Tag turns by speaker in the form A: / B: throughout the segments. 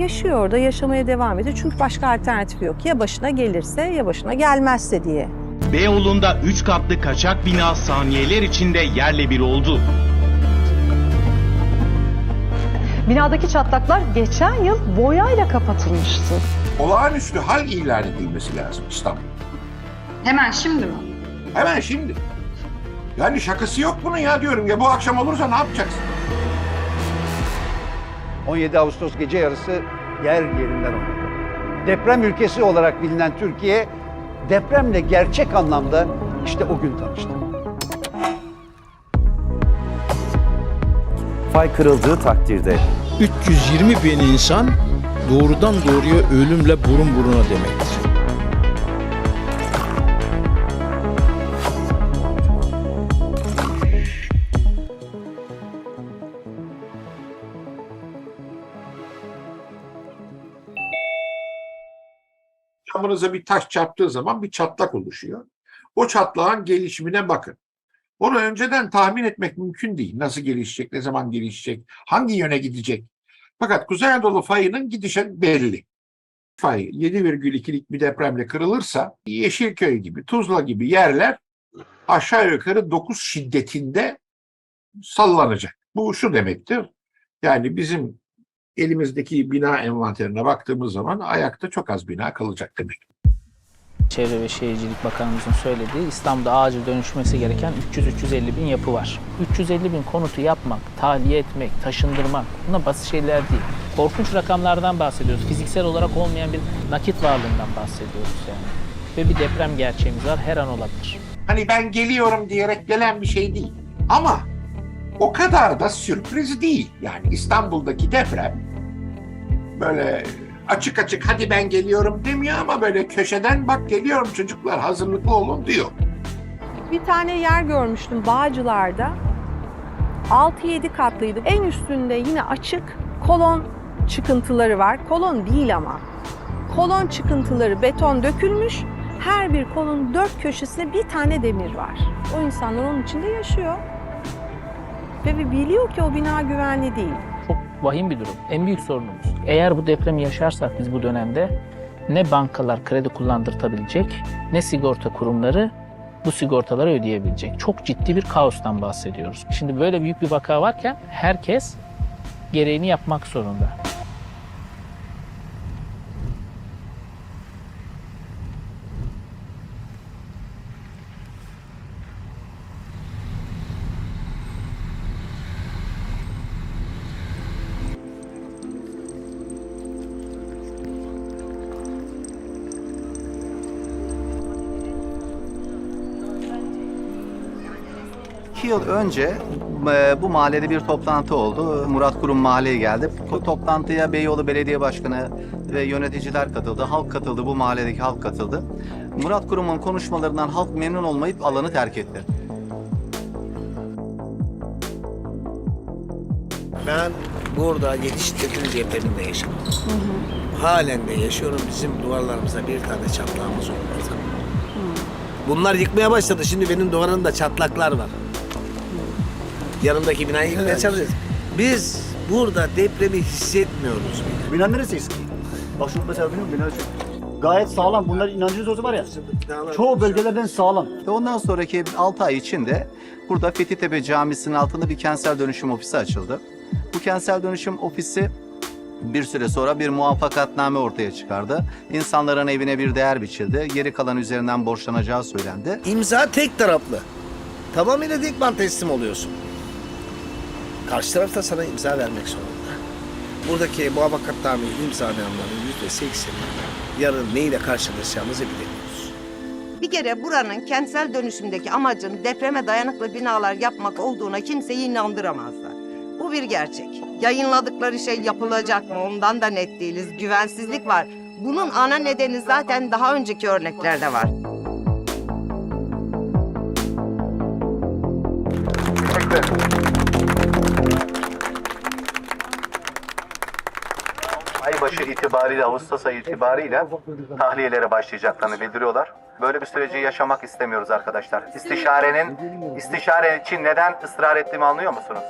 A: yaşıyor orada, yaşamaya devam ediyor. Çünkü başka alternatif yok. Ya başına gelirse ya başına gelmezse diye.
B: Beyoğlu'nda 3 katlı kaçak bina saniyeler içinde yerle bir oldu.
C: Binadaki çatlaklar geçen yıl boyayla kapatılmıştı.
D: olağanüstü hal ilan edilmesi lazım İstanbul.
E: Hemen şimdi mi?
D: Hemen şimdi. Yani şakası yok bunun ya diyorum ya bu akşam olursa ne yapacaksın?
F: 17 Ağustos gece yarısı yer yerinden oynadı. Deprem ülkesi olarak bilinen Türkiye depremle gerçek anlamda işte o gün tanıştı.
G: Fay kırıldığı takdirde
H: 320 bin insan doğrudan doğruya ölümle burun buruna demektir.
D: Camınıza bir taş çarptığı zaman bir çatlak oluşuyor. O çatlağın gelişimine bakın. Onu önceden tahmin etmek mümkün değil. Nasıl gelişecek, ne zaman gelişecek, hangi yöne gidecek. Fakat Kuzey Anadolu fayının gidişi belli. Fay 7,2'lik bir depremle kırılırsa Yeşilköy gibi, Tuzla gibi yerler aşağı yukarı 9 şiddetinde sallanacak. Bu şu demektir. Yani bizim elimizdeki bina envanterine baktığımız zaman ayakta çok az bina kalacak demek.
I: Çevre ve Şehircilik Bakanımızın söylediği İstanbul'da acil dönüşmesi gereken 300-350 bin yapı var. 350 bin konutu yapmak, tahliye etmek, taşındırmak bunlar basit şeyler değil. Korkunç rakamlardan bahsediyoruz. Fiziksel olarak olmayan bir nakit varlığından bahsediyoruz yani. Ve bir deprem gerçeğimiz var her an olabilir.
D: Hani ben geliyorum diyerek gelen bir şey değil. Ama o kadar da sürpriz değil. Yani İstanbul'daki deprem böyle açık açık hadi ben geliyorum demiyor ama böyle köşeden bak geliyorum çocuklar hazırlıklı olun diyor.
A: Bir tane yer görmüştüm Bağcılar'da. 6-7 katlıydı. En üstünde yine açık kolon çıkıntıları var. Kolon değil ama. Kolon çıkıntıları beton dökülmüş. Her bir kolonun dört köşesinde bir tane demir var. O insanlar onun içinde yaşıyor. Ve biliyor ki o bina güvenli değil.
I: Çok vahim bir durum. En büyük sorunumuz. Eğer bu depremi yaşarsak biz bu dönemde ne bankalar kredi kullandırtabilecek ne sigorta kurumları bu sigortaları ödeyebilecek. Çok ciddi bir kaostan bahsediyoruz. Şimdi böyle büyük bir vaka varken herkes gereğini yapmak zorunda.
J: İki yıl önce e, bu mahallede bir toplantı oldu. Murat Kurum mahalleye geldi. Bu toplantıya Beyoğlu Belediye Başkanı ve yöneticiler katıldı. Halk katıldı. Bu mahalledeki halk katıldı. Murat Kurum'un konuşmalarından halk memnun olmayıp alanı terk etti.
K: Ben burada yetiştirdiğim ceplerinde yaşadım. Halen de yaşıyorum. Bizim duvarlarımızda bir tane çatlağımız olmadı. Bunlar yıkmaya başladı. Şimdi benim duvarımda çatlaklar var. Yanımdaki binayı yıkmaya çalışıyoruz. Biz burada depremi hissetmiyoruz bile.
F: Bina neresi eski? Bak şu mesela benim bina çok gayet sağlam. Bunlar inancınız olsa var ya. Çoğu bölgelerden sağlam.
J: Ve ondan sonraki 6 ay içinde burada Fethitepe Camisi'nin altında bir kentsel dönüşüm ofisi açıldı. Bu kentsel dönüşüm ofisi bir süre sonra bir muvaffakatname ortaya çıkardı. İnsanların evine bir değer biçildi. Geri kalan üzerinden borçlanacağı söylendi.
K: İmza tek taraflı. Tamamıyla dikman teslim oluyorsun. Karşı taraf da sana imza vermek zorunda. Buradaki muvaffakatnameyi imzalayanların yüzde sekseni yarın neyle karşılaşacağımızı bilemiyoruz.
E: Bir kere buranın kentsel dönüşümdeki amacın depreme dayanıklı binalar yapmak olduğuna kimseyi inandıramazlar. Bu bir gerçek. Yayınladıkları şey yapılacak mı ondan da net değiliz. Güvensizlik var. Bunun ana nedeni zaten daha önceki örneklerde var.
J: Aybaşı itibariyle, Ağustos ayı itibariyle tahliyelere başlayacaklarını bildiriyorlar. Böyle bir süreci yaşamak istemiyoruz arkadaşlar. İstişarenin istişare için neden ısrar ettiğimi anlıyor musunuz?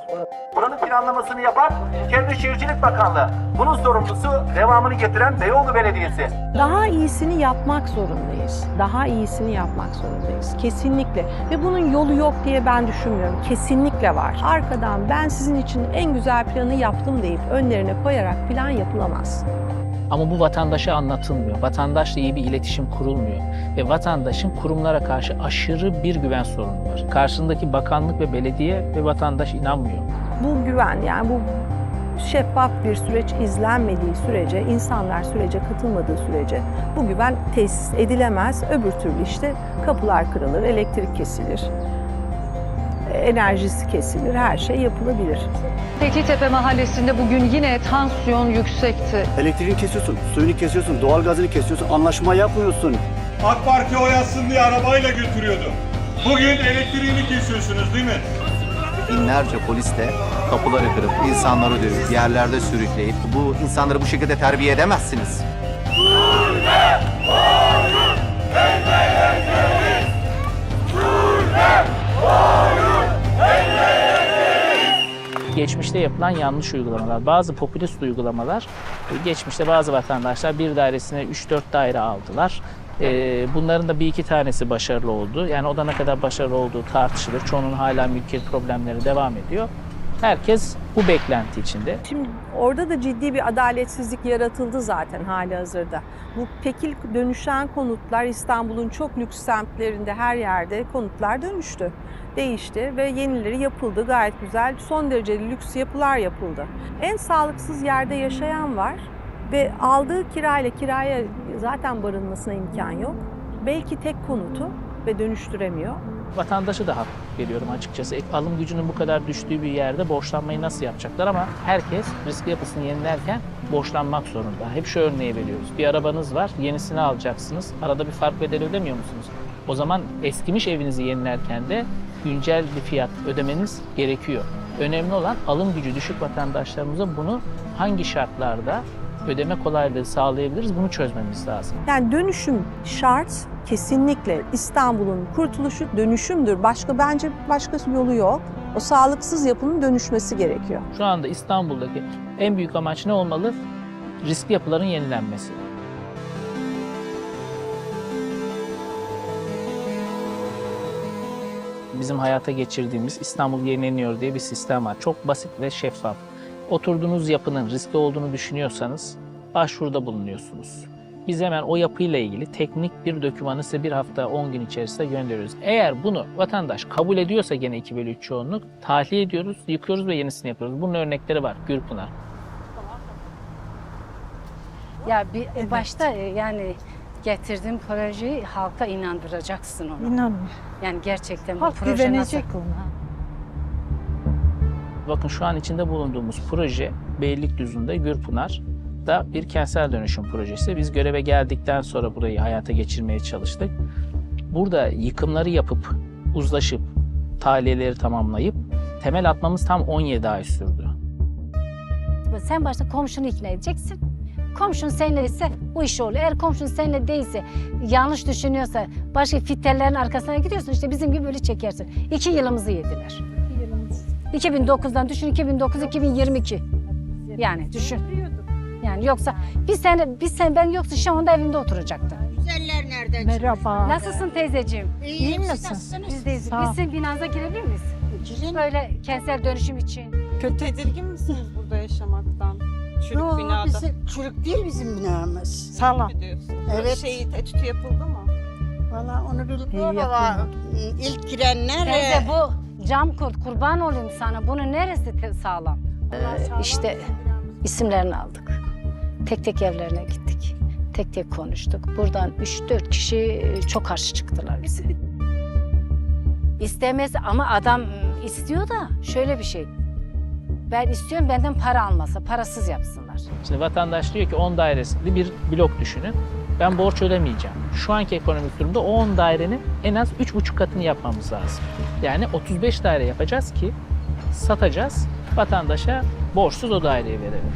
J: Buranın planlamasını yapan Çevre Şehircilik Bakanlığı. Bunun sorumlusu devamını getiren Beyoğlu Belediyesi.
A: Daha iyisini yapmak zorundayız. Daha iyisini yapmak zorundayız. Kesinlikle. Ve bunun yolu yok diye ben düşünmüyorum. Kesinlikle var. Arkadan ben sizin için en güzel planı yaptım deyip önlerine koyarak plan yapılamaz.
I: Ama bu vatandaşa anlatılmıyor. Vatandaşla iyi bir iletişim kurulmuyor. Ve vatandaşın kurumlara karşı aşırı bir güven sorunu var. Karşısındaki bakanlık ve belediye ve vatandaş inanmıyor.
A: Bu güven yani bu şeffaf bir süreç izlenmediği sürece, insanlar sürece katılmadığı sürece bu güven tesis edilemez. Öbür türlü işte kapılar kırılır, elektrik kesilir, enerjisi kesilir, her şey yapılabilir.
C: Fethiyetepe mahallesinde bugün yine tansiyon yüksekti.
G: Elektriğini kesiyorsun, suyunu kesiyorsun, doğalgazını kesiyorsun, anlaşma yapmıyorsun.
L: AK Parti oy atsın diye arabayla götürüyordu. Bugün elektriğini kesiyorsunuz değil mi?
J: Binlerce polis de kapıları kırıp, insanları dövüp, yerlerde sürükleyip bu insanları bu şekilde terbiye edemezsiniz.
I: Geçmişte yapılan yanlış uygulamalar, bazı popülist uygulamalar, e, geçmişte bazı vatandaşlar bir dairesine 3-4 daire aldılar. E, Bunların da bir iki tanesi başarılı oldu. Yani o da ne kadar başarılı olduğu tartışılır. Çoğunun hala mülkiyet problemleri devam ediyor. Herkes bu beklenti içinde.
A: Şimdi orada da ciddi bir adaletsizlik yaratıldı zaten hali hazırda. Bu pekil dönüşen konutlar İstanbul'un çok lüks semtlerinde her yerde konutlar dönüştü. Değişti ve yenileri yapıldı gayet güzel. Son derece lüks yapılar yapıldı. En sağlıksız yerde yaşayan var ve aldığı kirayla kiraya zaten barınmasına imkan yok. Belki tek konutu ve dönüştüremiyor.
I: Vatandaşı da hak veriyorum açıkçası. Ek- Alım gücünün bu kadar düştüğü bir yerde borçlanmayı nasıl yapacaklar ama herkes riskli yapısını yenilerken borçlanmak zorunda. Hep şu örneği veriyoruz. Bir arabanız var, yenisini alacaksınız. Arada bir fark bedeli ödemiyor musunuz? O zaman eskimiş evinizi yenilerken de güncel bir fiyat ödemeniz gerekiyor. Önemli olan alım gücü düşük vatandaşlarımıza bunu hangi şartlarda ödeme kolaylığı sağlayabiliriz bunu çözmemiz lazım.
A: Yani dönüşüm şart. Kesinlikle İstanbul'un kurtuluşu dönüşümdür. Başka bence başka yolu yok. O sağlıksız yapının dönüşmesi gerekiyor.
I: Şu anda İstanbul'daki en büyük amaç ne olmalı? Riskli yapıların yenilenmesi. Bizim hayata geçirdiğimiz İstanbul Yenileniyor diye bir sistem var. Çok basit ve şeffaf. Oturduğunuz yapının riskli olduğunu düşünüyorsanız başvuruda bulunuyorsunuz. Biz hemen o yapıyla ilgili teknik bir dokümanı size bir hafta 10 gün içerisinde gönderiyoruz. Eğer bunu vatandaş kabul ediyorsa gene 2 bölü 3 çoğunluk tahliye ediyoruz, yıkıyoruz ve yenisini yapıyoruz. Bunun örnekleri var Gürpınar.
M: Ya bir başta e, yani getirdiğin projeyi halka inandıracaksın onu.
A: İnanmıyorum.
M: Yani gerçekten bu proje nasıl?
A: ona.
I: Bakın şu an içinde bulunduğumuz proje Beylikdüzü'nde Gürpınar'da bir kentsel dönüşüm projesi. Biz göreve geldikten sonra burayı hayata geçirmeye çalıştık. Burada yıkımları yapıp, uzlaşıp, tahliyeleri tamamlayıp temel atmamız tam 17 ay sürdü.
M: Sen başta komşunu ikna edeceksin. Komşun seninle ise bu iş olur. Eğer komşun seninle değilse, yanlış düşünüyorsa, başka fittellerin arkasına gidiyorsun işte bizim gibi böyle çekersin. İki yılımızı yediler. 2009'dan düşün 2009 2022. Yani düşün. Yani yoksa bir sene bir sene ben yoksa şu anda evimde oturacaktım.
E: Güzeller nereden
A: Merhaba.
M: Nasılsın teyzeciğim?
E: İyi
M: misin? Biz deyiz.
A: Sağ ol.
M: Biz sizin binanıza girebilir miyiz? Böyle kentsel dönüşüm için.
E: Kötü tedirgin misiniz burada yaşamaktan? Çürük
N: Yo,
E: binada.
N: bizim, çürük değil bizim binamız. Sağlam.
E: Evet. Şey, etütü yapıldı mı?
N: Valla onu bilmiyorum
A: İyi
N: ama ilk girenler...
M: Teyze bu cam kurt kurban olayım sana. Bunun neresi te- sağlam? Ee, işte isimlerini aldık. Tek tek evlerine gittik. Tek tek konuştuk. Buradan 3-4 kişi çok karşı çıktılar bize. İstemez ama adam ıı, istiyor da şöyle bir şey. Ben istiyorum benden para almasa, parasız yapsınlar.
I: Şimdi vatandaş diyor ki 10 dairesinde bir blok düşünün. Ben borç ödemeyeceğim. Şu anki ekonomik durumda o 10 dairenin en az 3,5 katını yapmamız lazım. Yani 35 daire yapacağız ki satacağız, vatandaşa borçsuz o daireyi verelim.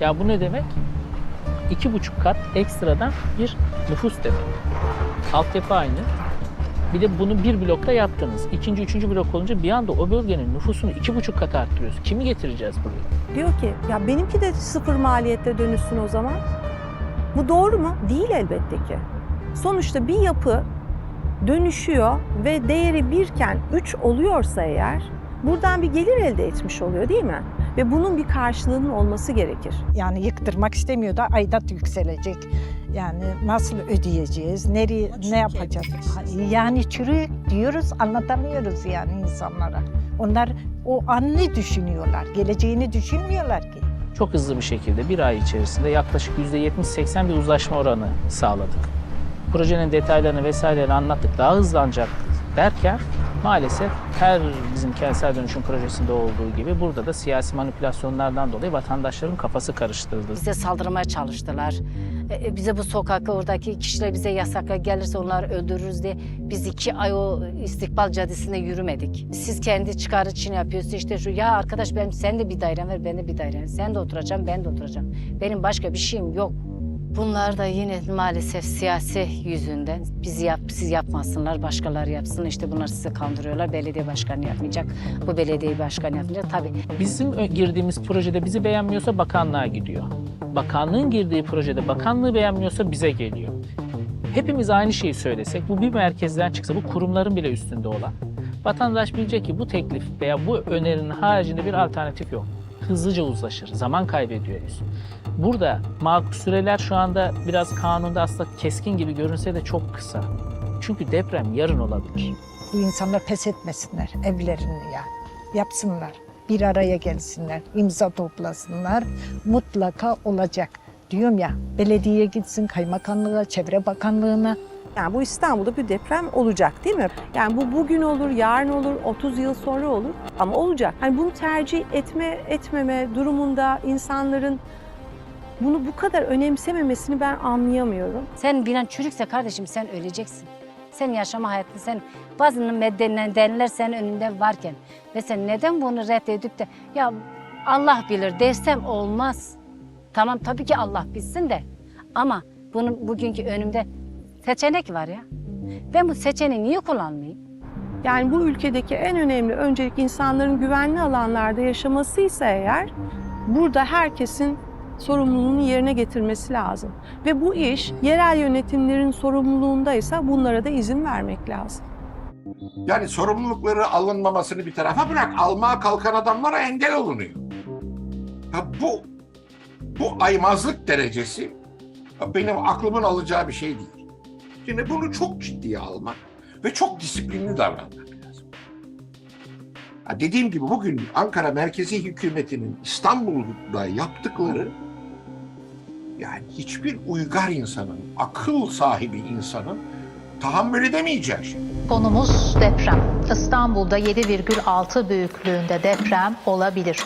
I: Ya bu ne demek? İki buçuk kat ekstradan bir nüfus demek. Altyapı aynı. Bir de bunu bir blokta yaptınız. İkinci, üçüncü blok olunca bir anda o bölgenin nüfusunu iki buçuk kat arttırıyoruz. Kimi getireceğiz buraya?
A: Diyor ki ya benimki de sıfır maliyette dönüşsün o zaman. Bu doğru mu? Değil elbette ki. Sonuçta bir yapı dönüşüyor ve değeri birken üç oluyorsa eğer buradan bir gelir elde etmiş oluyor değil mi? Ve bunun bir karşılığının olması gerekir.
N: Yani yıktırmak istemiyor da aidat yükselecek. Yani nasıl ödeyeceğiz? Nereye ne yapacağız? Yani çürük diyoruz anlatamıyoruz yani insanlara. Onlar o anı düşünüyorlar. Geleceğini düşünmüyorlar ki.
I: Çok hızlı bir şekilde bir ay içerisinde yaklaşık %70-80 bir uzlaşma oranı sağladık. Projenin detaylarını vesairelerini anlattık. Daha hızlanacak derken maalesef her bizim kentsel dönüşüm projesinde olduğu gibi burada da siyasi manipülasyonlardan dolayı vatandaşların kafası karıştırıldı.
M: Bize saldırmaya çalıştılar. E, e, bize bu sokakta oradaki kişiler bize yasakla gelirse onları öldürürüz diye biz iki ay o İstikbal Caddesi'nde yürümedik. Siz kendi çıkarı için yapıyorsunuz işte şu ya arkadaş benim sen de bir dairem ver ben de bir dairem. Sen de oturacaksın ben de oturacağım. Benim başka bir şeyim yok. Bunlar da yine maalesef siyasi yüzünden bizi yap, siz yapmasınlar, başkaları yapsın. İşte bunlar sizi kandırıyorlar. Belediye başkanı yapmayacak. Bu belediye başkanı yapmayacak. Tabii
I: Bizim ö- girdiğimiz projede bizi beğenmiyorsa bakanlığa gidiyor. Bakanlığın girdiği projede bakanlığı beğenmiyorsa bize geliyor. Hepimiz aynı şeyi söylesek, bu bir merkezden çıksa, bu kurumların bile üstünde olan. Vatandaş bilecek ki bu teklif veya bu önerinin haricinde bir alternatif yok. Hızlıca uzlaşır, zaman kaybediyoruz. Burada makul süreler şu anda biraz kanunda aslında keskin gibi görünse de çok kısa. Çünkü deprem yarın olabilir.
N: Bu insanlar pes etmesinler evlerini ya. Yapsınlar. Bir araya gelsinler. imza toplasınlar. Mutlaka olacak. Diyorum ya belediyeye gitsin, kaymakamlığa, çevre bakanlığına.
A: Yani bu İstanbul'da bir deprem olacak değil mi? Yani bu bugün olur, yarın olur, 30 yıl sonra olur ama olacak. Hani bunu tercih etme etmeme durumunda insanların bunu bu kadar önemsememesini ben anlayamıyorum.
M: Sen bilen çürükse kardeşim sen öleceksin. Sen yaşama hayatını sen bazı nedenler senin önünde varken ve sen neden bunu reddedip de ya Allah bilir dersem olmaz. Tamam tabii ki Allah bilsin de ama bunun bugünkü önümde seçenek var ya. Ben bu seçeneği niye kullanmayayım?
A: Yani bu ülkedeki en önemli öncelik insanların güvenli alanlarda yaşamasıysa eğer burada herkesin sorumluluğunu yerine getirmesi lazım. Ve bu iş yerel yönetimlerin sorumluluğundaysa bunlara da izin vermek lazım.
D: Yani sorumlulukları alınmamasını bir tarafa bırak. Almaya kalkan adamlara engel olunuyor. Ya bu bu aymazlık derecesi benim aklımın alacağı bir şey değil. Şimdi bunu çok ciddiye almak ve çok disiplinli davranmak lazım. Ya dediğim gibi bugün Ankara merkezi hükümetinin İstanbul'da yaptıkları yani hiçbir uygar insanın, akıl sahibi insanın tahammül edemeyeceği şey.
O: Konumuz deprem. İstanbul'da 7,6 büyüklüğünde deprem olabilir.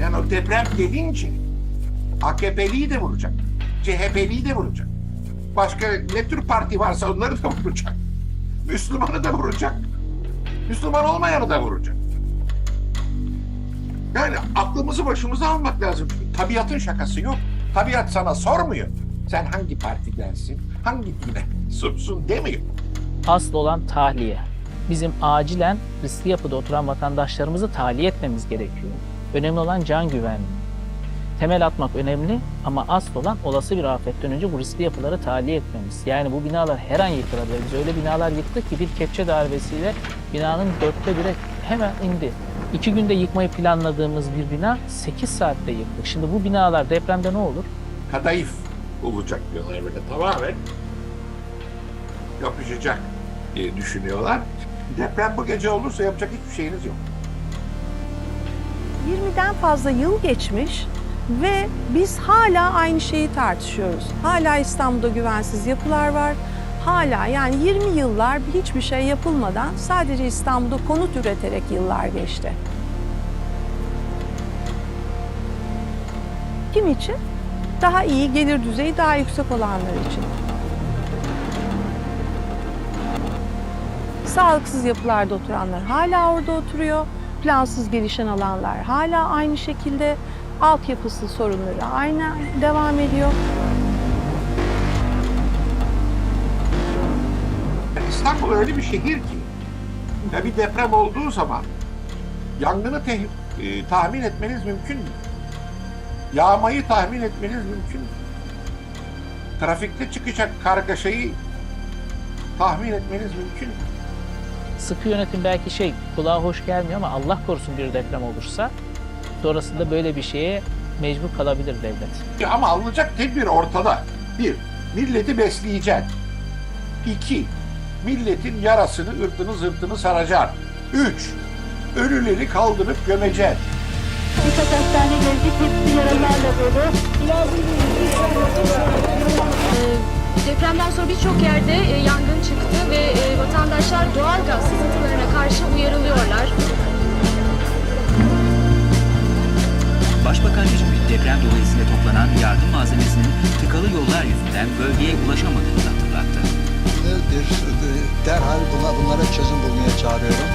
D: Yani o deprem gelince AKP'liyi de vuracak. CHP'liyi de vuracak. Başka ne tür parti varsa onları da vuracak. Müslümanı da vuracak. Müslüman olmayanı da vuracak. Yani aklımızı başımıza almak lazım. Tabiatın şakası yok. Tabiat sana sormuyor. Sen hangi partidensin, hangi dine mensupsun demiyor.
I: Asıl olan tahliye. Bizim acilen riskli yapıda oturan vatandaşlarımızı tahliye etmemiz gerekiyor. Önemli olan can güvenliği. Temel atmak önemli ama asıl olan olası bir afetten önce bu riskli yapıları tahliye etmemiz. Yani bu binalar her an yıkılabilir. Biz öyle binalar yıktık ki bir kepçe darbesiyle binanın dörtte bire hemen indi. İki günde yıkmayı planladığımız bir bina 8 saatte yıktık. Şimdi bu binalar depremde ne olur?
D: Kadayıf olacak diyorlar böyle tamamen yapışacak diye düşünüyorlar. Deprem bu gece olursa yapacak hiçbir şeyiniz yok.
A: 20'den fazla yıl geçmiş ve biz hala aynı şeyi tartışıyoruz. Hala İstanbul'da güvensiz yapılar var. Hala yani 20 yıllar hiçbir şey yapılmadan sadece İstanbul'da konut üreterek yıllar geçti. Kim için? Daha iyi gelir düzeyi daha yüksek olanlar için. Sağlıksız yapılarda oturanlar hala orada oturuyor. Plansız gelişen alanlar hala aynı şekilde. Altyapısı sorunları aynı devam ediyor.
D: İstanbul öyle bir şehir ki ya bir deprem olduğu zaman yangını te- e, tahmin etmeniz mümkün değil. Yağmayı tahmin etmeniz mümkün değil. Trafikte çıkacak kargaşayı tahmin etmeniz mümkün değil.
I: Sıkı yönetim belki şey kulağa hoş gelmiyor ama Allah korusun bir deprem olursa sonrasında böyle bir şeye mecbur kalabilir devlet.
D: Ama alınacak tedbir ortada. Bir, milleti besleyeceksin. İki, milletin yarasını, ırtını, zırtını saracaksın. Üç, ölüleri kaldırıp gömeceksin.
P: Birkaç hastane gezdik, hepsi yaralarla dolu.
Q: Depremden sonra birçok yerde e, yangın çıktı ve e, vatandaşlar doğal gaz sızıntılarına karşı uyarılıyorlar.
R: Başbakan Necmi deprem dolayısıyla toplanan yardım malzemesinin tıkalı yollar yüzünden bölgeye ulaşamadığını hatırlattı.
S: Derhal buna, bunlara çözüm bulmaya çağırıyorum.